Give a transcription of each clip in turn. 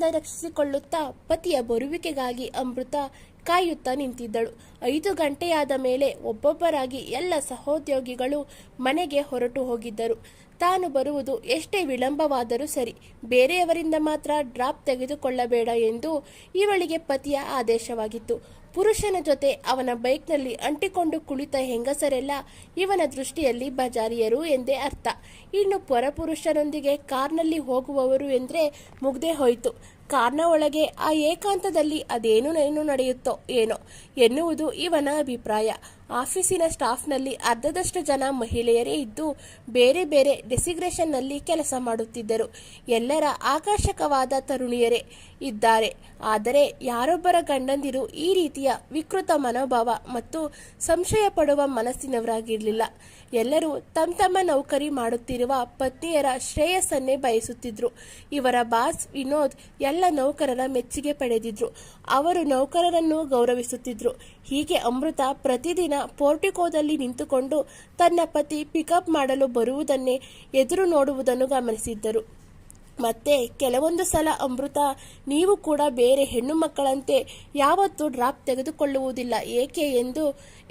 ಚಳಿಯಿಂದ ರಕ್ಷಿಸಿಕೊಳ್ಳುತ್ತಾ ಪತಿಯ ಬರುವಿಕೆಗಾಗಿ ಅಮೃತ ಕಾಯುತ್ತಾ ನಿಂತಿದ್ದಳು. ಐದು ಗಂಟೆಯಾದ ಮೇಲೆ ಒಬ್ಬೊಬ್ಬರಾಗಿ ಎಲ್ಲ ಸಹೋದ್ಯೋಗಿಗಳು ಮನೆಗೆ ಹೊರಟು ಹೋಗಿದ್ದರು. ತಾನು ಬರುವುದು ಎಷ್ಟೇ ವಿಳಂಬವಾದರೂ ಸರಿ. ಬೇರೆಯವರಿಂದ ಮಾತ್ರ ಡ್ರಾಪ್ ತೆಗೆದುಕೊಳ್ಳಬೇಡ ಎಂದು ಇವಳಿಗೆ ಪತಿಯ ಆದೇಶವಾಗಿತ್ತು. ಪುರುಷನ ಜೊತೆ ಅವನ ಬೈಕ್ನಲ್ಲಿ ಅಂಟಿಕೊಂಡು ಕುಳಿತ ಹೆಂಗಸರೆಲ್ಲ ಇವನ ದೃಷ್ಟಿಯಲ್ಲಿ ಬಜಾರಿಯರು ಎಂದೇ ಅರ್ಥ. ಇನ್ನು ಪರಪುರುಷರೊಂದಿಗೆ ಕಾರ್ನಲ್ಲಿ ಹೋಗುವವರು ಎಂದರೆ ಮುಗ್ದೇ ಹೋಯಿತು. ಕಾರ್ನ ಒಳಗೆ ಆ ಏಕಾಂತದಲ್ಲಿ ಅದೇನು ಏನು ನಡೆಯುತ್ತೋ ಏನೋ ಎನ್ನುವುದು ಇವನ ಅಭಿಪ್ರಾಯ. ಆಫೀಸಿನ ಸ್ಟಾಫ್ನಲ್ಲಿ ಅರ್ಧದಷ್ಟು ಜನ ಮಹಿಳೆಯರೇ ಇದ್ದು ಬೇರೆ ಬೇರೆ ಡೆಸಿಗ್ರೇಷನ್ನಲ್ಲಿ ಕೆಲಸ ಮಾಡುತ್ತಿದ್ದರು. ಎಲ್ಲರ ಆಕರ್ಷಕವಾದ ತರುಣಿಯರೇ. ಇದ್ದಾರೆ. ಆದರೆ ಯಾರೊಬ್ಬರ ಗಂಡಂದಿರು ಈ ರೀತಿಯ ವಿಕೃತ ಮನೋಭಾವ ಮತ್ತು ಸಂಶಯ ಪಡುವ ಮನಸ್ಸಿನವರಾಗಿರಲಿಲ್ಲ. ಎಲ್ಲರೂ ತಮ್ಮ ತಮ್ಮ ನೌಕರಿ ಮಾಡುತ್ತಿರುವ ಪತ್ನಿಯರ ಶ್ರೇಯಸ್ಸನ್ನೇ ಬಯಸುತ್ತಿದ್ರು. ಇವರ ಬಾಸ್ ವಿನೋದ್ ಎಲ್ಲ ನೌಕರರ ಮೆಚ್ಚುಗೆ ಪಡೆದಿದ್ರು. ಅವರು ನೌಕರರನ್ನು ಗೌರವಿಸುತ್ತಿದ್ರು. ಹೀಗೆ ಅಮೃತ ಪ್ರತಿದಿನ ಪೋರ್ಟಿಕೋದಲ್ಲಿ ನಿಂತುಕೊಂಡು ತನ್ನ ಪತಿ ಪಿಕಪ್ ಮಾಡಲು ಬರುವುದನ್ನೇ ಎದುರು ನೋಡುವುದನ್ನು ಗಮನಿಸಿದ್ದರು. ಮತ್ತೆ ಕೆಲವೊಂದು ಸಲ ಅಮೃತ, ನೀವು ಕೂಡ ಬೇರೆ ಹೆಣ್ಣು ಮಕ್ಕಳಂತೆ ಯಾವತ್ತೂ ಡ್ರಾಪ್ ತೆಗೆದುಕೊಳ್ಳುವುದಿಲ್ಲ. ಏಕೆ ಎಂದು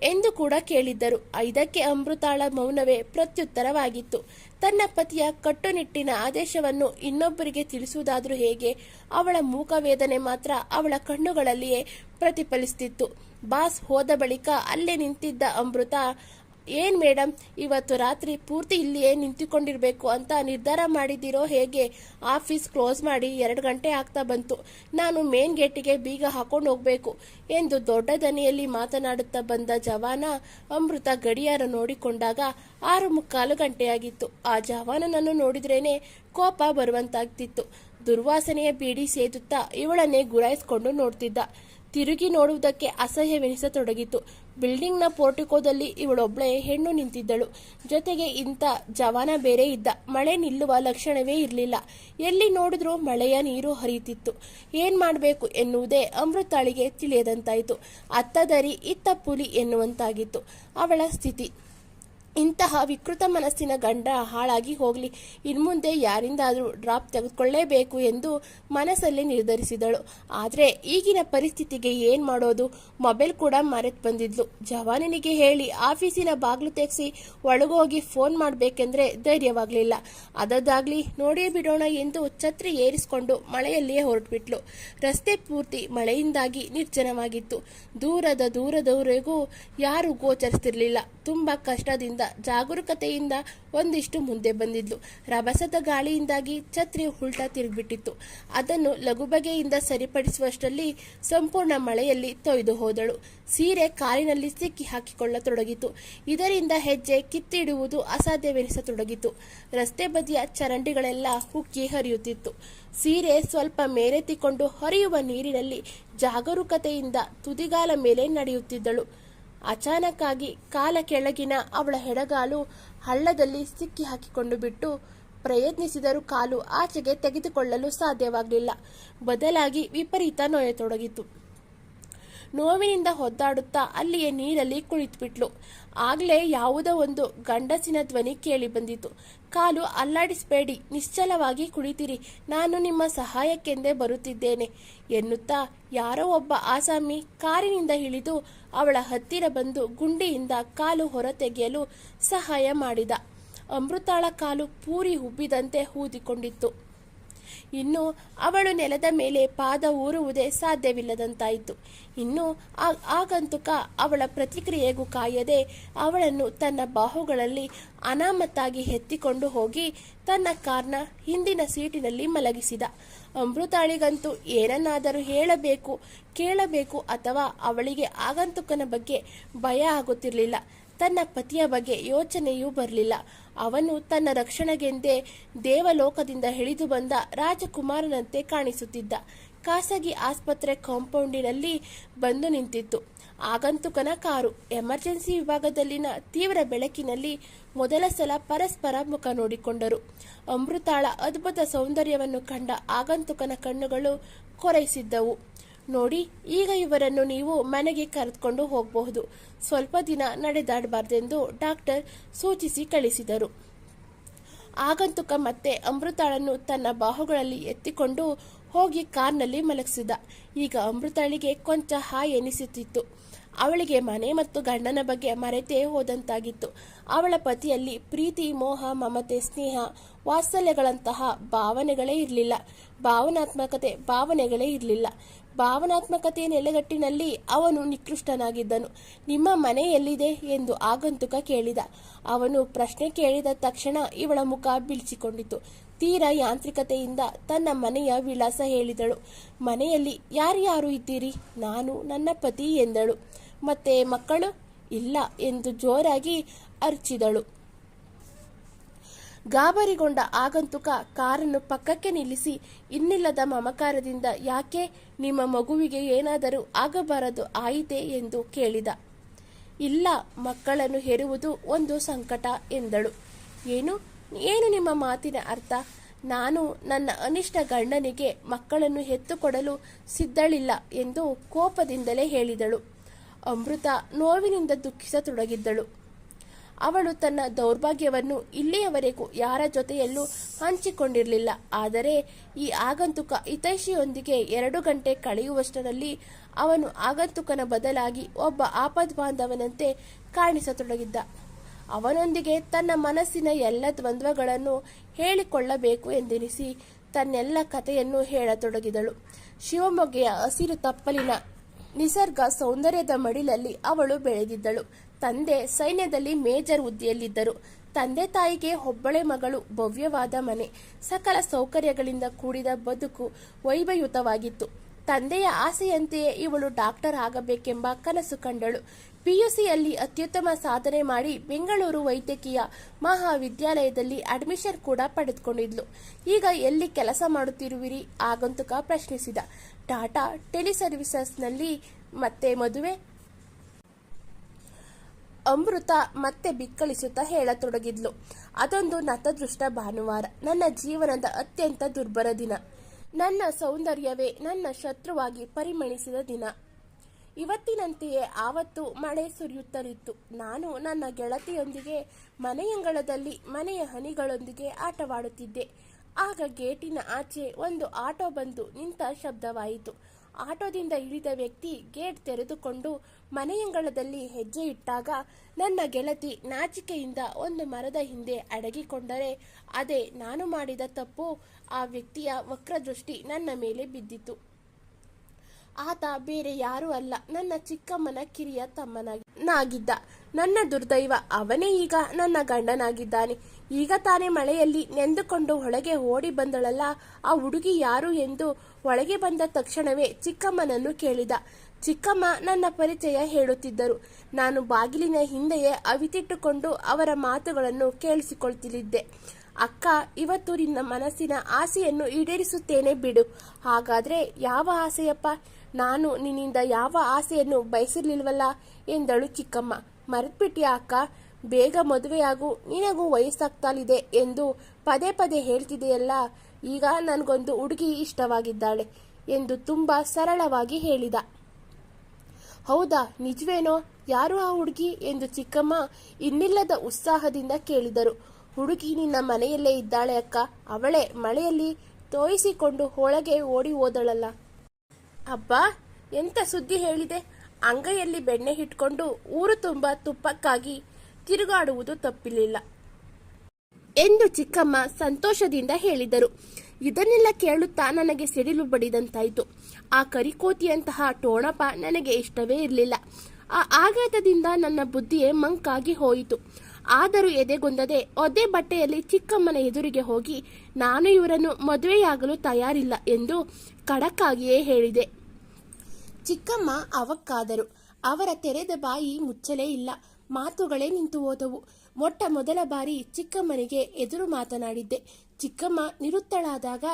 ಎಂದು ಕೂಡ ಕೇಳಿದ್ದರು. ಐದಕ್ಕೆ ಅಮೃತಾಳ ಮೌನವೇ ಪ್ರತ್ಯುತ್ತರವಾಗಿತ್ತು. ತನ್ನ ಪತಿಯ ಕಟ್ಟುನಿಟ್ಟಿನ ಆದೇಶವನ್ನು ಇನ್ನೊಬ್ಬರಿಗೆ ತಿಳಿಸುವುದಾದರೂ ಹೇಗೆ, ಅವಳ ಮೂಕವೇದನೆ ಮಾತ್ರ ಅವಳ ಕಣ್ಣುಗಳಲ್ಲಿಯೇ ಪ್ರತಿಫಲಿಸುತ್ತಿತ್ತು ಬಾಸ್ ಹೋದ ಬಳಿಕ ಅಲ್ಲೇ ನಿಂತಿದ್ದ ಅಮೃತ ಏನ್ ಮೇಡಮ್, ಇವತ್ತು ರಾತ್ರಿ ಪೂರ್ತಿ ಇಲ್ಲಿಯೇ ನಿಂತುಕೊಂಡಿರಬೇಕು ಅಂತ ನಿರ್ಧಾರ ಮಾಡಿದ್ದೀರೋ ಹೇಗೆ? ಆಫೀಸ್ ಕ್ಲೋಸ್ ಮಾಡಿ ಎರಡು ಗಂಟೆ ಆಗ್ತಾ ಬಂತು. ನಾನು ಮೇನ್ ಗೇಟಿಗೆ ಬೀಗ ಹಾಕೊಂಡು ಹೋಗ್ಬೇಕು ಎಂದು ದೊಡ್ಡ ದನಿಯಲ್ಲಿ ಮಾತನಾಡುತ್ತಾ ಬಂದ ಜವಾನ ಅಮೃತ ಗಡಿಯಾರ ನೋಡಿಕೊಂಡಾಗ ಆರು ಮುಕ್ಕಾಲು ಗಂಟೆಯಾಗಿತ್ತು. ಆ ಜವಾನನನ್ನು ನೋಡಿದ್ರೇನೆ ಕೋಪ ಬರುವಂತಾಗ್ತಿತ್ತು. ದುರ್ವಾಸನೆಯ ಬೀಡಿ ಸೇದುತ್ತಾ ಇವಳನ್ನೇ ಗುರಾಯಿಸ್ಕೊಂಡು ನೋಡ್ತಿದ್ದ. ತಿರುಗಿ ನೋಡುವುದಕ್ಕೆ ಅಸಹ್ಯವೆನಿಸತೊಡಗಿತು. ಬಿಲ್ಡಿಂಗ್ನ ಪೋರ್ಟಿಕೋದಲ್ಲಿ ಇವಳೊಬ್ಬಳೇ ಹೆಣ್ಣು ನಿಂತಿದ್ದಳು. ಜೊತೆಗೆ ಇಂಥ ಜವಾನ ಬೇರೆ ಇದ್ದ. ಮಳೆ ನಿಲ್ಲುವ ಲಕ್ಷಣವೇ ಇರಲಿಲ್ಲ. ಎಲ್ಲಿ ನೋಡಿದ್ರೂ ಮಳೆಯ ನೀರು ಹರಿಯುತ್ತಿತ್ತು. ಏನ್ ಮಾಡಬೇಕು ಎನ್ನುವುದೇ ಅಮೃತಾಳಿಗೆ ತಿಳಿಯದಂತಾಯಿತು. ಅತ್ತದರಿ ಇತ್ತ ಪುಲಿ ಎನ್ನುವಂತಾಗಿತ್ತು ಅವಳ ಸ್ಥಿತಿ. ಇಂತಹ ವಿಕೃತ ಮನಸ್ಸಿನ ಗಂಡ ಹಾಳಾಗಿ ಹೋಗಲಿ. ಇನ್ಮುಂದೆ ಯಾರಿಂದಾದರೂ ಡ್ರಾಪ್ ತೆಗೆದುಕೊಳ್ಳೇಬೇಕು ಎಂದು ಮನಸ್ಸಲ್ಲಿ ನಿರ್ಧರಿಸಿದಳು. ಆದರೆ ಈಗಿನ ಪರಿಸ್ಥಿತಿಗೆ ಏನು ಮಾಡೋದು? ಮೊಬೈಲ್ ಕೂಡ ಮರೆತು ಬಂದಿದ್ಲು. ಜವಾನನಿಗೆ ಹೇಳಿ ಆಫೀಸಿನ ಬಾಗಿಲು ತೆಗೆಸಿ ಒಳಗೋಗಿ ಫೋನ್ ಮಾಡಬೇಕೆಂದ್ರೆ ಧೈರ್ಯವಾಗಲಿಲ್ಲ. ಅದದ್ದಾಗಲಿ ನೋಡೇ ಬಿಡೋಣ ಎಂದು ಛತ್ರಿ ಏರಿಸಿಕೊಂಡು ಮಳೆಯಲ್ಲಿಯೇ ಹೊರಟುಬಿಟ್ಲು. ರಸ್ತೆ ಪೂರ್ತಿ ಮಳೆಯಿಂದಾಗಿ ನಿರ್ಜನವಾಗಿತ್ತು. ದೂರದ ದೂರದವರೆಗೂ ಯಾರೂ ಗೋಚರಿಸ್ತಿರಲಿಲ್ಲ. ತುಂಬ ಕಷ್ಟದಿಂದ ಜಾಗರೂಕತೆಯಿಂದ ಒಂದಿಷ್ಟು ಮುಂದೆ ಬಂದಿದ್ಲು. ರಭಸದ ಗಾಳಿಯಿಂದಾಗಿ ಛತ್ರಿ ಉಲ್ಟಾ ತಿರುಗಿಬಿಟ್ಟಿತ್ತು. ಅದನ್ನು ಲಘುಬಗೆಯಿಂದ ಸರಿಪಡಿಸುವಷ್ಟರಲ್ಲಿ ಸಂಪೂರ್ಣ ಮಳೆಯಲ್ಲಿ ತೊಯ್ದು ಹೋದಳು. ಸೀರೆ ಕಾಲಿನಲ್ಲಿ ಸಿಕ್ಕಿ ಹಾಕಿಕೊಳ್ಳತೊಡಗಿತು. ಇದರಿಂದ ಹೆಜ್ಜೆ ಕಿತ್ತಿಡುವುದು ಅಸಾಧ್ಯವೆನಿಸತೊಡಗಿತು. ರಸ್ತೆ ಬದಿಯ ಚರಂಡಿಗಳೆಲ್ಲ ಹುಕ್ಕಿ ಹರಿಯುತ್ತಿತ್ತು. ಸೀರೆ ಸ್ವಲ್ಪ ಮೇಲೆತ್ತಿಕೊಂಡು ಹರಿಯುವ ನೀರಿನಲ್ಲಿ ಜಾಗರೂಕತೆಯಿಂದ ತುದಿಗಾಲ ಮೇಲೆ ನಡೆಯುತ್ತಿದ್ದಳು. ಅಚಾನಕ್ಕಾಗಿ ಕಾಲ ಕೆಳಗಿನ ಅವಳ ಹೆಡಗಾಲು ಹಳ್ಳದಲ್ಲಿ ಸಿಕ್ಕಿ ಹಾಕಿಕೊಂಡು ಬಿಟ್ಟು ಪ್ರಯತ್ನಿಸಿದರೂ ಕಾಲು ಆಚೆಗೆ ತೆಗೆದುಕೊಳ್ಳಲು ಸಾಧ್ಯವಾಗಲಿಲ್ಲ. ಬದಲಾಗಿ ವಿಪರೀತ ನೋಯತೊಡಗಿತು. ನೋವಿನಿಂದ ಒದ್ದಾಡುತ್ತಾ ಅಲ್ಲಿಯೇ ನೀರಲ್ಲಿ ಕುಳಿತುಬಿಟ್ಲು. ಆಗಲೇ ಯಾವುದೋ ಒಂದು ಗಂಡಸಿನ ಧ್ವನಿ ಕೇಳಿ ಬಂದಿತು. ಕಾಲು ಅಲ್ಲಾಡಿಸಬೇಡಿ, ನಿಶ್ಚಲವಾಗಿ ಕುಳಿತಿರಿ. ನಾನು ನಿಮ್ಮ ಸಹಾಯಕ್ಕೆಂದೇ ಬರುತ್ತಿದ್ದೇನೆ ಎನ್ನುತ್ತಾ ಯಾರೋ ಒಬ್ಬ ಆಸಾಮಿ ಕಾರಿನಿಂದ ಇಳಿದು ಅವಳ ಹತ್ತಿರ ಬಂದು ಗುಂಡಿಯಿಂದ ಕಾಲು ಹೊರತೆಗೆಯಲು ಸಹಾಯ ಮಾಡಿದ. ಅಮೃತಾಳ ಕಾಲು ಪೂರಿ ಉಬ್ಬಿದಂತೆ ಊದಿಕೊಂಡಿತ್ತು. ಇನ್ನು ಅವಳು ನೆಲದ ಮೇಲೆ ಪಾದ ಊರುವುದೇ ಸಾಧ್ಯವಿಲ್ಲದಂತಾಯಿತು. ಇನ್ನು ಆಗಂತುಕ ಅವಳ ಪ್ರತಿಕ್ರಿಯೆಗೂ ಕಾಯದೆ ಅವಳನ್ನು ತನ್ನ ಬಾಹುಗಳಲ್ಲಿ ಅನಾಮತ್ತಾಗಿ ಎತ್ತಿಕೊಂಡು ಹೋಗಿ ತನ್ನ ಕಾರ್ನ ಹಿಂದಿನ ಸೀಟಿನಲ್ಲಿ ಮಲಗಿಸಿದ. ಅಮೃತಾಳಿಗಂತೂ ಏನನ್ನಾದರೂ ಹೇಳಬೇಕು, ಕೇಳಬೇಕು ಅಥವಾ ಅವಳಿಗೆ ಆಗಂತುಕನ ಬಗ್ಗೆ ಭಯ ಆಗುತ್ತಿರಲಿಲ್ಲ. ತನ್ನ ಪತಿಯ ಬಗ್ಗೆ ಯೋಚನೆಯೂ ಬರಲಿಲ್ಲ. ಅವನು ತನ್ನ ರಕ್ಷಣೆಗೆಂದೇ ದೇವಲೋಕದಿಂದ ಇಳಿದು ಬಂದ ರಾಜಕುಮಾರನಂತೆ ಕಾಣಿಸುತ್ತಿದ್ದ. ಖಾಸಗಿ ಆಸ್ಪತ್ರೆ ಕಾಂಪೌಂಡಿನಲ್ಲಿ ಬಂದು ನಿಂತಿತ್ತು. ಆಗಂತುಕನ ಕಾರು ಎಮರ್ಜೆನ್ಸಿ ವಿಭಾಗದಲ್ಲಿನ ತೀವ್ರ ಬೆಳಕಿನಲ್ಲಿ ಮೊದಲ ಸಲ ಪರಸ್ಪರ ಮುಖ ನೋಡಿಕೊಂಡರು. ಅಮೃತಾಳ ಅದ್ಭುತ ಸೌಂದರ್ಯವನ್ನು ಕಂಡ ಆಗಂತುಕನ ಕಣ್ಣುಗಳು ಕೊರೈಸಿದ್ದವು. ನೋಡಿ, ಈಗ ಇವರನ್ನು ನೀವು ಮನೆಗೆ ಕರೆದುಕೊಂಡು ಹೋಗಬಹುದು. ಸ್ವಲ್ಪ ದಿನ ನಡೆದಾಡಬಾರ್ದೆಂದು ಡಾಕ್ಟರ್ ಸೂಚಿಸಿ ಕಳಿಸಿದರು. ಆಗಂತುಕ ಮತ್ತೆ ಅಮೃತಾಳನ್ನು ತನ್ನ ಬಾಹುಗಳಲ್ಲಿ ಎತ್ತಿಕೊಂಡು ಹೋಗಿ ಕಾರ್ನಲ್ಲಿ ಮಲಗಿಸಿದ. ಈಗ ಅಮೃತಾಳಿಗೆ ಕೊಂಚ ಹಾಯ್ ಎನಿಸುತ್ತಿತ್ತು. ಅವಳಿಗೆ ಮನೆ ಮತ್ತು ಗಂಡನ ಬಗ್ಗೆ ಮರೆತೇ ಹೋದಂತಾಗಿತ್ತು. ಅವಳ ಪತಿಯಲ್ಲಿ ಪ್ರೀತಿ, ಮೋಹ, ಮಮತೆ, ಸ್ನೇಹ, ವಾತ್ಸಲ್ಯಗಳಂತಹ ಭಾವನೆಗಳೇ ಇರಲಿಲ್ಲ. ಭಾವನಾತ್ಮಕತೆ ಭಾವನೆಗಳೇ ಇರಲಿಲ್ಲ. ಭಾವನಾತ್ಮಕತೆಯ ನೆಲೆಗಟ್ಟಿನಲ್ಲಿ ಅವನು ನಿಕೃಷ್ಟನಾಗಿದ್ದನು. ನಿಮ್ಮ ಮನೆ ಎಲ್ಲಿದೆ ಎಂದು ಆಗಂತುಕ ಕೇಳಿದ. ಅವನು ಪ್ರಶ್ನೆ ಕೇಳಿದ ತಕ್ಷಣ ಇವಳ ಮುಖ ಬೀಳಿಸಿಕೊಂಡಿತು. ತೀರ ಯಾಂತ್ರಿಕತೆಯಿಂದ ತನ್ನ ಮನೆಯ ವಿಳಾಸ ಹೇಳಿದಳು. ಮನೆಯಲ್ಲಿ ಯಾರ್ಯಾರು ಇದ್ದೀರಿ? ನಾನು ನನ್ನ ಪತಿ ಎಂದಳು. ಮತ್ತೆ ಮಕ್ಕಳು? ಇಲ್ಲ ಎಂದು ಜೋರಾಗಿ ಅರ್ಚಿದಳು. ಗಾಬರಿಗೊಂಡ ಆಗಂತುಕ ಕಾರನ್ನು ಪಕ್ಕಕ್ಕೆ ನಿಲ್ಲಿಸಿ, ಇನ್ನಿಲ್ಲದ ಮಮಕಾರದಿಂದ, ಯಾಕೆ, ನಿಮ್ಮ ಮಗುವಿಗೆ ಏನಾದರೂ ಆಗಬಾರದು ಆಯಿತೆ? ಎಂದು ಕೇಳಿದ. ಇಲ್ಲ, ಮಕ್ಕಳನ್ನು ಹೆರುವುದು ಒಂದು ಸಂಕಟ, ಎಂದಳು. ಏನು? ಏನು ನಿಮ್ಮ ಮಾತಿನ ಅರ್ಥ? ನಾನು ನನ್ನ ಅನಿಷ್ಟ ಗಂಡನಿಗೆ ಮಕ್ಕಳನ್ನು ಹೆತ್ತುಕೊಡಲು ಸಿದ್ಧಳಿಲ್ಲ, ಎಂದು ಕೋಪದಿಂದಲೇ ಹೇಳಿದಳು. ಅಮೃತ ನೋವಿನಿಂದ ದುಃಖಿಸತೊಡಗಿದ್ದಳು. ಅವಳು ತನ್ನ ದೌರ್ಭಾಗ್ಯವನ್ನು ಇಲ್ಲಿಯವರೆಗೂ ಯಾರ ಜೊತೆಯಲ್ಲೂ ಹಂಚಿಕೊಂಡಿರಲಿಲ್ಲ. ಆದರೆ ಈ ಆಗಂತುಕ ಹಿತೈಷಿಯೊಂದಿಗೆ ಎರಡು ಗಂಟೆ ಕಳೆಯುವಷ್ಟರಲ್ಲಿ ಅವನು ಆಗಂತುಕನ ಬದಲಾಗಿ ಒಬ್ಬ ಆಪದ್ ಬಾಂಧವನಂತೆ ಕಾಣಿಸತೊಡಗಿದ್ದ. ಅವನೊಂದಿಗೆ ತನ್ನ ಮನಸ್ಸಿನ ಎಲ್ಲ ದ್ವಂದ್ವಗಳನ್ನು ಹೇಳಿಕೊಳ್ಳಬೇಕು ಎಂದೆನಿಸಿ ತನ್ನೆಲ್ಲ ಕಥೆಯನ್ನು ಹೇಳತೊಡಗಿದಳು. ಶಿವಮೊಗ್ಗೆಯ ಹಸಿರು ತಪ್ಪಲಿನ ನಿಸರ್ಗ ಸೌಂದರ್ಯದ ಮಡಿಲಲ್ಲಿ ಅವಳು ಬೆಳೆದಿದ್ದಳು. ತಂದೆ ಸೈನ್ಯದಲ್ಲಿ ಮೇಜರ್ ಹುದ್ದೆಯಲ್ಲಿದ್ದರು. ತಂದೆ ತಾಯಿಗೆ ಒಬ್ಬಳೆ ಮಗಳು, ಭವ್ಯವಾದ ಮನೆ. ಸಕಲ ಸೌಕರ್ಯಗಳಿಂದ ಕೂಡಿದ ಬದುಕು ವೈಭಯುತವಾಗಿತ್ತು ತಂದೆಯ ಆಸೆಯಂತೆಯೇ ಇವಳು ಡಾಕ್ಟರ್ ಆಗಬೇಕೆಂಬ ಕನಸು ಕಂಡಳು. ಪಿಯುಸಿಯಲ್ಲಿ ಅತ್ಯುತ್ತಮ ಸಾಧನೆ ಮಾಡಿ ಬೆಂಗಳೂರು ವೈದ್ಯಕೀಯ ಮಹಾವಿದ್ಯಾಲಯದಲ್ಲಿ ಅಡ್ಮಿಷನ್ ಕೂಡ ಪಡೆದುಕೊಂಡಿದ್ಲು. ಈಗ ಎಲ್ಲಿ ಕೆಲಸ ಮಾಡುತ್ತಿರುವಿರಿ? ಆಗಂತುಕ ಪ್ರಶ್ನಿಸಿದ. ಟಾಟಾ ಟೆಲಿಸರ್ವಿಸಸ್ನಲ್ಲಿ ಮತ್ತೆ ಮದುವೆ? ಅಮೃತ ಮತ್ತೆ ಬಿಕ್ಕಳಿಸುತ್ತಾ ಹೇಳತೊಡಗಿದ್ಲು. ಅದೊಂದು ನತದೃಷ್ಟ ಭಾನುವಾರ. ನನ್ನ ಜೀವನದ ಅತ್ಯಂತ ದುರ್ಬರ ದಿನ. ನನ್ನ ಸೌಂದರ್ಯವೇ ನನ್ನ ಶತ್ರುವಾಗಿ ಪರಿಮಣಿಸಿದ ದಿನ. ಇವತ್ತಿನಂತೆಯೇ ಆವತ್ತು ಮಳೆ ಸುರಿಯುತ್ತಲಿತ್ತು. ನಾನು ನನ್ನ ಗೆಳತಿಯೊಂದಿಗೆ, ಮನೆಯಂಗಳದಲ್ಲಿ ಮನೆಯ ಹನಿಗಳೊಂದಿಗೆ ಆಟವಾಡುತ್ತಿದ್ದೆ. ಆಗ ಗೇಟಿನ ಆಚೆ ಒಂದು ಆಟೋ ಬಂದು ನಿಂತ ಶಬ್ದವಾಯಿತು. ಆಟೋದಿಂದ ಇಳಿದ ವ್ಯಕ್ತಿ ಗೇಟ್ ತೆರೆದುಕೊಂಡು ಮನೆಯಂಗಳದಲ್ಲಿ ಹೆಜ್ಜೆ ಇಟ್ಟಾಗ ನನ್ನ ಗೆಳತಿ ನಾಚಿಕೆಯಿಂದ ಒಂದು ಮರದ ಹಿಂದೆ ಅಡಗಿಕೊಂಡರೆ, ಅದೇ ನಾನು ಮಾಡಿದ ತಪ್ಪು. ಆ ವ್ಯಕ್ತಿಯ ವಕ್ರದೃಷ್ಟಿ ನನ್ನ ಮೇಲೆ ಬಿದ್ದಿತು. ಆತ ಬೇರೆ ಯಾರೂ ಅಲ್ಲ, ನನ್ನ ಚಿಕ್ಕಮ್ಮನ ಕಿರಿಯ ತಮ್ಮನಾಗಿದ್ದ. ನನ್ನ ದುರ್ದೈವ ಅವನೇ ಈಗ ನನ್ನ ಗಂಡನಾಗಿದ್ದಾನೆ. ಈಗ ತಾನೇ ಮಳೆಯಲ್ಲಿ ನೆಂದುಕೊಂಡು ಒಳಗೆ ಓಡಿ ಬಂದಳಲ್ಲ, ಆ ಹುಡುಗಿ ಯಾರು ಎಂದು ಒಳಗೆ ಬಂದ ತಕ್ಷಣವೇ ಚಿಕ್ಕಮ್ಮನನ್ನು ಕೇಳಿದ. ಚಿಕ್ಕಮ್ಮ ನನ್ನ ಪರಿಚಯ ಹೇಳುತ್ತಿದ್ದರು. ನಾನು ಬಾಗಿಲಿನ ಹಿಂದೆಯೇ ಅವಿತಿಟ್ಟುಕೊಂಡು ಅವರ ಮಾತುಗಳನ್ನು ಕೇಳಿಸಿಕೊಳ್ತಿದ್ದೆ. ಅಕ್ಕ ಇವತ್ತು ನಿನ್ನ ಮನಸ್ಸಿನ ಆಸೆಯನ್ನು ಈಡೇರಿಸುತ್ತೇನೆ ಬಿಡು. ಹಾಗಾದ್ರೆ ಯಾವ ಆಸೆಯಪ್ಪ? ನಾನು ನಿನ್ನಿಂದ ಯಾವ ಆಸೆಯನ್ನು ಬಯಸಿರ್ಲಿಲ್ವಲ್ಲ? ಎಂದಳು ಚಿಕ್ಕಮ್ಮ. ಮರೆತ್ಬಿಟ್ಟಿಯ ಅಕ್ಕ? ಬೇಗ ಮದುವೆಯಾಗು, ನಿನಗೂ ವಯಸ್ಸಾಗ್ತಾಲಿದೆ ಎಂದು ಪದೇ ಪದೇ ಹೇಳ್ತಿದೆಯಲ್ಲ? ಈಗ ನನಗೊಂದು ಹುಡುಗಿ ಇಷ್ಟವಾಗಿದ್ದಾಳೆ ಎಂದು ತುಂಬ ಸರಳವಾಗಿ ಹೇಳಿದ. ಹೌದಾ, ನಿಜವೇನೋ? ಯಾರು ಆ ಹುಡುಗಿ? ಎಂದು ಚಿಕ್ಕಮ್ಮ ಇನ್ನಿಲ್ಲದ ಉತ್ಸಾಹದಿಂದ ಕೇಳಿದರು. ಹುಡುಗಿ ನಿನ್ನ ಮನೆಯಲ್ಲೇ ಇದ್ದಾಳೆ ಅಕ್ಕ. ಅವಳೇ ಮಳೆಯಲ್ಲಿ ತೋಯಿಸಿಕೊಂಡು ಒಳಗೆ ಓಡಿ ಹೋದಳಲ್ಲ. ಅಬ್ಬಾ, ಎಂತ ಸುದ್ದಿ ಹೇಳಿದೆ? ಅಂಗೈಯಲ್ಲಿ ಬೆಣ್ಣೆ ಇಟ್ಕೊಂಡು ಊರು ತುಂಬ ತುಪ್ಪಕ್ಕಾಗಿ ತಿರುಗಾಡುವುದು ತಪ್ಪಿಲಿಲ್ಲ. ಎಂದು ಚಿಕ್ಕಮ್ಮ ಸಂತೋಷದಿಂದ ಹೇಳಿದರು. ಇದನ್ನೆಲ್ಲ ಕೇಳುತ್ತಾ ನನಗೆ ಸಿಡಿಲು ಬಡಿದಂತಾಯಿತು. ಆ ಕರಿಕೋತಿಯಂತಹ ಟೋಣಪ ನನಗೆ ಇಷ್ಟವೇ ಇರಲಿಲ್ಲ. ಆ ಆಘಾತದಿಂದ ನನ್ನ ಬುದ್ಧಿಯೇ ಮಂಕಾಗಿ ಹೋಯಿತು. ಆದರೂ ಎದೆಗೊಂದದೆ ಒದ್ದೆ ಬಟ್ಟೆಯಲ್ಲಿ ಚಿಕ್ಕಮ್ಮನ ಎದುರಿಗೆ ಹೋಗಿ, ನಾನು ಇವರನ್ನು ಮದುವೆಯಾಗಲು ತಯಾರಿಲ್ಲ ಎಂದು ಖಡಕ್ಕಾಗಿಯೇ ಹೇಳಿದೆ. ಚಿಕ್ಕಮ್ಮ ಅವಕ್ಕಾದರು. ಅವರ ತೆರೆದ ಬಾಯಿ ಮುಚ್ಚಲೇ ಇಲ್ಲ. ಮಾತುಗಳೇ ನಿಂತು ಹೋದವು. ಮೊಟ್ಟ ಮೊದಲ ಬಾರಿ ಚಿಕ್ಕಮ್ಮನಿಗೆ ಎದುರು ಮಾತನಾಡಿದ್ದೆ. ಚಿಕ್ಕಮ್ಮ ನಿರುತ್ತಳಾದಾಗ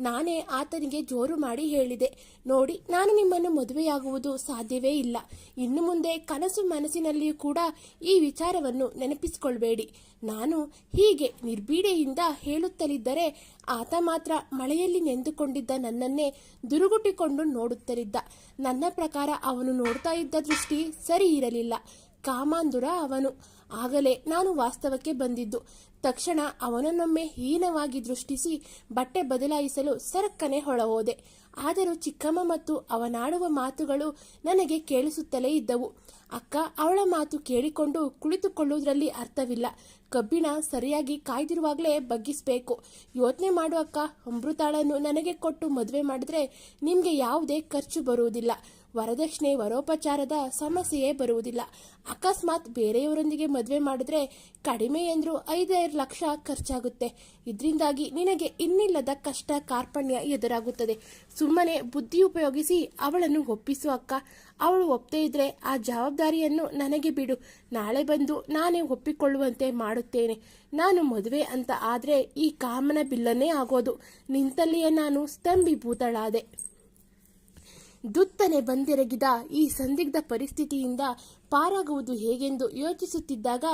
ನಾನೇ ಆತನಿಗೆ ಜೋರು ಮಾಡಿ ಹೇಳಿದೆ. ನೋಡಿ, ನಾನು ನಿಮ್ಮನ್ನು ಮದುವೆಯಾಗುವುದು ಸಾಧ್ಯವೇ ಇಲ್ಲ. ಇನ್ನು ಮುಂದೆ ಕನಸು ಮನಸ್ಸಿನಲ್ಲಿಯೂ ಕೂಡ ಈ ವಿಚಾರವನ್ನು ನೆನಪಿಸಿಕೊಳ್ಬೇಡಿ. ನಾನು ಹೀಗೆ ನಿರ್ಬೀಡೆಯಿಂದ ಹೇಳುತ್ತಲಿದ್ದರೆ ಆತ ಮಾತ್ರ ಮಳೆಯಲ್ಲಿ ನೆಂದುಕೊಂಡಿದ್ದ ನನ್ನನ್ನೇ ದುರುಗುಟ್ಟಿಕೊಂಡು ನೋಡುತ್ತಲಿದ್ದ. ನನ್ನ ಪ್ರಕಾರ ಅವನು ನೋಡ್ತಾ ಇದ್ದ ದೃಷ್ಟಿ ಸರಿ ಇರಲಿಲ್ಲ. ಕಾಮಾಂಧುರ ಅವನು. ಆಗಲೇ ನಾನು ವಾಸ್ತವಕ್ಕೆ ಬಂದಿದ್ದು. ತಕ್ಷಣ ಅವನನ್ನೊಮ್ಮೆ ಹೀನವಾಗಿ ದೃಷ್ಟಿಸಿ ಬಟ್ಟೆ ಬದಲಾಯಿಸಲು ಸರಕ್ಕನೆ ಹೊಳಹೋದೆ ಆದರೂ ಚಿಕ್ಕಮ್ಮ ಮತ್ತು ಅವನಾಡುವ ಮಾತುಗಳು ನನಗೆ ಕೇಳಿಸುತ್ತಲೇ ಇದ್ದವು. ಅಕ್ಕ, ಅವಳ ಮಾತು ಕೇಳಿಕೊಂಡು ಕುಳಿತುಕೊಳ್ಳುವುದರಲ್ಲಿ ಅರ್ಥವಿಲ್ಲ. ಕಬ್ಬಿಣ ಸರಿಯಾಗಿ ಕಾಯ್ದಿರುವಾಗಲೇ ಬಗ್ಗಿಸಬೇಕು. ಯೋಚನೆ ಮಾಡು ಅಕ್ಕ, ಅಮೃತಾಳನ್ನು ನನಗೆ ಕೊಟ್ಟು ಮದುವೆ ಮಾಡಿದ್ರೆ ನಿಮಗೆ ಯಾವುದೇ ಖರ್ಚು ಬರುವುದಿಲ್ಲ. ವರದಕ್ಷಿಣೆ ವರೋಪಚಾರದ ಸಮಸ್ಯೆಯೇ ಬರುವುದಿಲ್ಲ. ಅಕಸ್ಮಾತ್ ಬೇರೆಯವರೊಂದಿಗೆ ಮದುವೆ ಮಾಡಿದ್ರೆ ಕಡಿಮೆ ಎಂದರೂ ಐದೈದು ಲಕ್ಷ ಖರ್ಚಾಗುತ್ತೆ. ಇದರಿಂದಾಗಿ ನಿನಗೆ ಇನ್ನಿಲ್ಲದ ಕಷ್ಟ ಕಾರ್ಪಣ್ಯ ಎದುರಾಗುತ್ತದೆ. ಸುಮ್ಮನೆ ಬುದ್ಧಿ ಉಪಯೋಗಿಸಿ ಅವಳನ್ನು ಒಪ್ಪಿಸು ಅಕ್ಕ. ಅವಳು ಒಪ್ಪದೇ ಇದ್ರೆ ಆ ಜವಾಬ್ದಾರಿಯನ್ನು ನನಗೆ ಬಿಡು. ನಾಳೆ ಬಂದು ನಾನೇ ಒಪ್ಪಿಕೊಳ್ಳುವಂತೆ ಮಾಡುತ್ತೇನೆ. ನಾನು ಮದುವೆ ಅಂತ ಆದರೆ ಈ ಕಾಮನ ಬಿಲ್ಲನ್ನೇ ಆಗೋದು. ನಿಂತಲ್ಲಿಯೇ ನಾನು ಸ್ತಂಭೀಭೂತಳಾದೆ. ದುತ್ತನೆ ಬಂದೆರಗಿದ ಈ ಸಂದಿಗ್ಧ ಪರಿಸ್ಥಿತಿಯಿಂದ ಪಾರಾಗುವುದು ಹೇಗೆಂದು ಯೋಚಿಸುತ್ತಿದ್ದಾಗ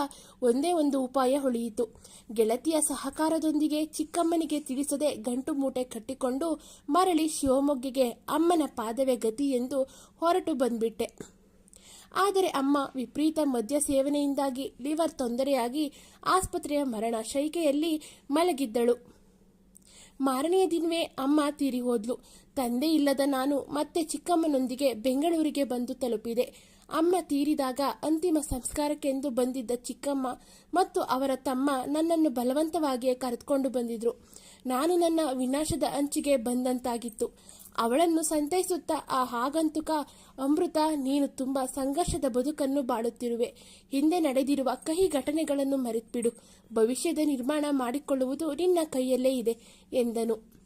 ಒಂದೇ ಒಂದು ಉಪಾಯ ಹೊಳೆಯಿತು. ಗೆಳತಿಯ ಸಹಕಾರದೊಂದಿಗೆ ಚಿಕ್ಕಮ್ಮನಿಗೆ ತಿಳಿಸದೆ ಗಂಟು ಮೂಟೆ ಕಟ್ಟಿಕೊಂಡು ಮರಳಿ ಶಿವಮೊಗ್ಗೆಗೆ ಅಮ್ಮನ ಪಾದವೇ ಗತಿ ಎಂದು ಹೊರಟು ಬಂದ್ಬಿಟ್ಟೆ. ಆದರೆ ಅಮ್ಮ ವಿಪರೀತ ಮದ್ಯ ಸೇವನೆಯಿಂದಾಗಿ ಲಿವರ್ ತೊಂದರೆಯಾಗಿ ಆಸ್ಪತ್ರೆಯ ಮರಣ ಶೈಕೆಯಲ್ಲಿ ಮಲಗಿದ್ದಳು. ಮಾರನೆಯ ದಿನವೇ ಅಮ್ಮ ತೀರಿ ಹೋದ್ಲು. ತಂದೆ ಇಲ್ಲದ ನಾನು ಮತ್ತೆ ಚಿಕ್ಕಮ್ಮನೊಂದಿಗೆ ಬೆಂಗಳೂರಿಗೆ ಬಂದು ತಲುಪಿದೆ. ಅಮ್ಮ ತೀರಿದಾಗ ಅಂತಿಮ ಸಂಸ್ಕಾರಕ್ಕೆಂದು ಬಂದಿದ್ದ ಚಿಕ್ಕಮ್ಮ ಮತ್ತು ಅವರ ತಮ್ಮ ನನ್ನನ್ನು ಬಲವಂತವಾಗಿಯೇ ಕರೆದುಕೊಂಡು ಬಂದಿದ್ರು. ನಾನು ನನ್ನ ವಿನಾಶದ ಅಂಚಿಗೆ ಬಂದಂತಾಗಿತ್ತು. ಅವಳನ್ನು ಸಂತೈಸುತ್ತಾ ಆ ಹಾಗಂತುಕ, ಅಮೃತ, ನೀನು ತುಂಬ ಸಂಘರ್ಷದ ಬದುಕನ್ನು ಬಾಳುತ್ತಿರುವೆ. ಹಿಂದೆ ನಡೆದಿರುವ ಕಹಿ ಘಟನೆಗಳನ್ನು ಮರೆತ್ಬಿಡು. ಭವಿಷ್ಯದ ನಿರ್ಮಾಣ ಮಾಡಿಕೊಳ್ಳುವುದು ನಿನ್ನ ಕೈಯಲ್ಲೇ ಇದೆ, ಎಂದನು.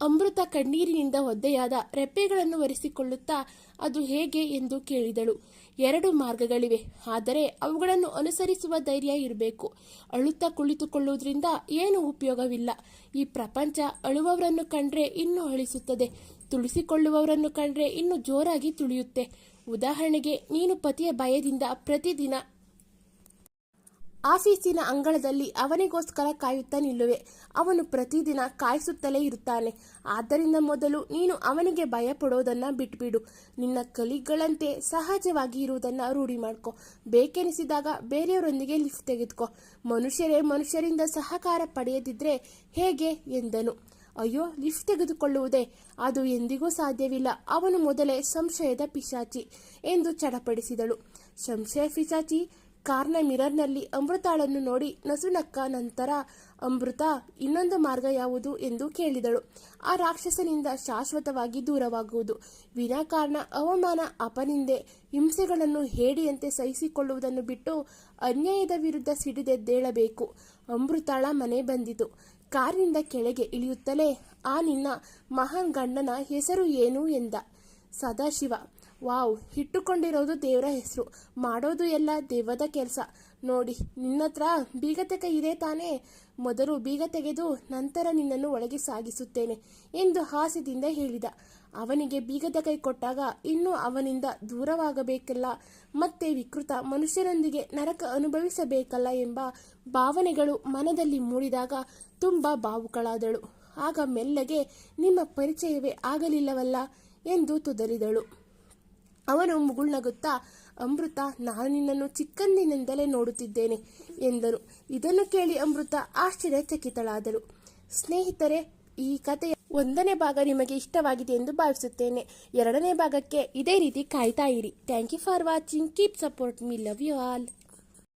ಅಮೃತ ಕಣ್ಣೀರಿನಿಂದ ಒದ್ದೆಯಾದ ರೆಪ್ಪೆಗಳನ್ನು ಒರೆಸಿಕೊಳ್ಳುತ್ತಾ ಅದು ಹೇಗೆ ಎಂದು ಕೇಳಿದಳು. ಎರಡು ಮಾರ್ಗಗಳಿವೆ. ಆದರೆ ಅವುಗಳನ್ನು ಅನುಸರಿಸುವ ಧೈರ್ಯ ಇರಬೇಕು. ಅಳುತ್ತಾ ಕುಳಿತುಕೊಳ್ಳುವುದರಿಂದ ಏನು ಉಪಯೋಗವಿಲ್ಲ. ಈ ಪ್ರಪಂಚ ಅಳುವವರನ್ನು ಕಂಡ್ರೆ ಇನ್ನೂ ಅಳಿಸುತ್ತದೆ. ತುಳಿಸಿಕೊಳ್ಳುವವರನ್ನು ಕಂಡ್ರೆ ಇನ್ನೂ ಜೋರಾಗಿ ತುಳಿಯುತ್ತೆ. ಉದಾಹರಣೆಗೆ, ನೀನು ಪತಿಯ ಭಯದಿಂದ ಪ್ರತಿದಿನ ಆಫೀಸಿನ ಅಂಗಳದಲ್ಲಿ ಅವನಿಗೋಸ್ಕರ ಕಾಯುತ್ತಾ ನಿಲ್ಲುವೆ. ಅವನು ಪ್ರತಿದಿನ ಕಾಯಿಸುತ್ತಲೇ ಇರುತ್ತಾನೆ. ಆದ್ದರಿಂದ ಮೊದಲು ನೀನು ಅವನಿಗೆ ಭಯ ಪಡೋದನ್ನ ಬಿಟ್ಬಿಡು. ನಿನ್ನ ಕಲಿಗಳಂತೆ ಸಹಜವಾಗಿ ಇರುವುದನ್ನ ರೂಢಿ ಮಾಡ್ಕೊ ಬೇಕೆನಿಸಿದಾಗ ಬೇರೆಯವರೊಂದಿಗೆ ಲಿಫ್ಟ್ ತೆಗೆದುಕೊ. ಮನುಷ್ಯರೇ ಮನುಷ್ಯರಿಂದ ಸಹಕಾರ ಪಡೆಯದಿದ್ರೆ ಹೇಗೆ? ಎಂದನು. ಅಯ್ಯೋ, ಲಿಫ್ಟ್ ತೆಗೆದುಕೊಳ್ಳುವುದೇ? ಅದು ಎಂದಿಗೂ ಸಾಧ್ಯವಿಲ್ಲ. ಅವನು ಮೊದಲೇ ಸಂಶಯದ ಪಿಶಾಚಿ ಎಂದು ಚಡಪಡಿಸಿದಳು. ಸಂಶಯ ಪಿಶಾಚಿ ಕಾರ್ನ ಮಿರರ್ನಲ್ಲಿ ಅಮೃತಾಳನ್ನು ನೋಡಿ ನಸುನಕ್ಕ ನಂತರ, ಅಮೃತ, ಇನ್ನೊಂದು ಮಾರ್ಗ ಯಾವುದು? ಎಂದು ಕೇಳಿದಳು. ಆ ರಾಕ್ಷಸನಿಂದ ಶಾಶ್ವತವಾಗಿ ದೂರವಾಗುವುದು. ವಿನಾಕಾರಣ ಅವಮಾನ ಅಪನಿಂದೆ ಹಿಂಸೆಗಳನ್ನು ಹೇಡಿಯಂತೆ ಸಹಿಸಿಕೊಳ್ಳುವುದನ್ನು ಬಿಟ್ಟು ಅನ್ಯಾಯದ ವಿರುದ್ಧ ಸಿಡಿದೆದ್ದೇಳಬೇಕು. ಅಮೃತಾಳ ಮನೆ ಬಂದಿತು. ಕಾರಿನಿಂದ ಕೆಳಗೆ ಇಳಿಯುತ್ತಲೇ, ಆ ನಿನ್ನ ಮಹಾನ್ ಗಂಡನ ಹೆಸರು ಏನು? ಎಂದ. ಸದಾಶಿವ ವಾವ್, ಇಟ್ಟುಕೊಂಡಿರೋದು ದೇವರ ಹೆಸರು. ಮಾಡೋದು ಎಲ್ಲ ದೇವದ ಕೆಲಸ. ನೋಡಿ, ನಿನ್ನತ್ರ ಕೈ ಇದೆ ತಾನೇ. ಮೊದಲು ಬೀಗ ತೆಗೆದು ನಂತರ ನಿನ್ನನ್ನು ಒಳಗೆ ಸಾಗಿಸುತ್ತೇನೆ ಎಂದು ಹಾಸ್ಯದಿಂದ ಹೇಳಿದ. ಅವನಿಗೆ ಬೀಗದ ಕೈ ಕೊಟ್ಟಾಗ ಇನ್ನೂ ಅವನಿಂದ ದೂರವಾಗಬೇಕಲ್ಲ. ಮತ್ತೆ ವಿಕೃತ ಮನುಷ್ಯರೊಂದಿಗೆ ನರಕ ಅನುಭವಿಸಬೇಕಲ್ಲ ಎಂಬ ಭಾವನೆಗಳು ಮನದಲ್ಲಿ ಮೂಡಿದಾಗ ತುಂಬ ಭಾವುಕಳಾದಳು ಆಗ ಮೆಲ್ಲಗೆ, ನಿಮ್ಮ ಪರಿಚಯವೇ ಆಗಲಿಲ್ಲವಲ್ಲ ಎಂದು ತುದರಿದಳು. ಅವನು ಮುಗುಳ್ನಗುತ್ತಾ ಅಮೃತ, ನಾನು ನಿನ್ನನ್ನು ಚಿಕ್ಕಂದಿನಿಂದಲೇ ನೋಡುತ್ತಿದ್ದೇನೆ ಎಂದನು. ಇದನ್ನು ಕೇಳಿ ಅಮೃತ ಆಶ್ಚರ್ಯಚಕಿತಳಾದಳು. ಸ್ನೇಹಿತರೆ, ಈ ಕಥೆಯ ಒಂದನೇ ಭಾಗ ನಿಮಗೆ ಇಷ್ಟವಾಗಿದೆ ಎಂದು ಭಾವಿಸುತ್ತೇನೆ. ಎರಡನೇ ಭಾಗಕ್ಕೆ ಇದೇ ರೀತಿ ಕಾಯ್ತಾ ಇರಿ. Thank you for watching. Keep support. Me love you all.